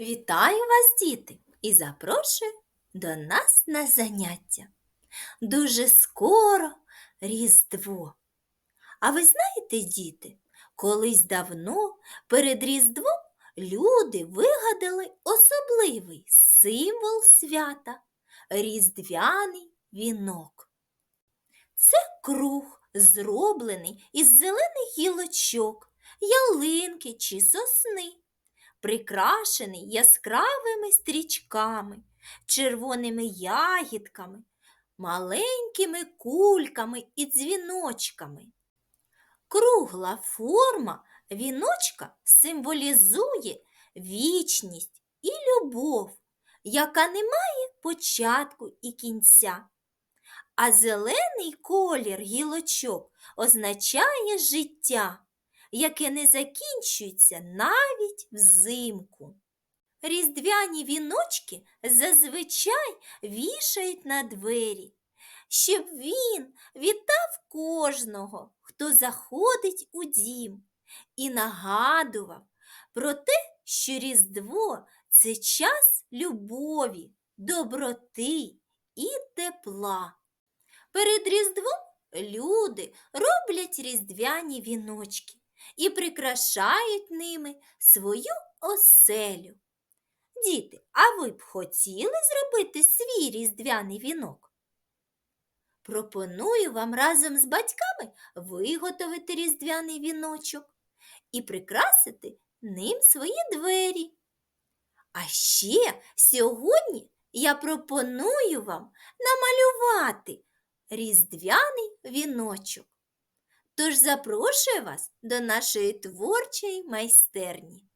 Вітаю вас, діти, і запрошую до нас на заняття. Дуже скоро Різдво. А ви знаєте, діти, колись давно перед Різдвом люди вигадали особливий символ свята різдвяний вінок. Це круг, зроблений із зелених гілочок, ялинки чи сосни прикрашений яскравими стрічками, червоними ягідками, маленькими кульками і дзвіночками. Кругла форма віночка символізує вічність і любов, яка не має початку і кінця. А зелений колір гілочок означає життя яке не закінчується навіть взимку. Різдвяні віночки зазвичай вішають на двері, щоб він вітав кожного, хто заходить у дім, і нагадував про те, що Різдво це час любові, доброти і тепла. Перед Різдвом люди роблять різдвяні віночки і прикрашають ними свою оселю. Діти, а ви б хотіли зробити свій різдвяний вінок? Пропоную вам разом з батьками виготовити різдвяний віночок і прикрасити ним свої двері. А ще сьогодні я пропоную вам намалювати різдвяний віночок. Тож запрошую вас до нашої творчої майстерні.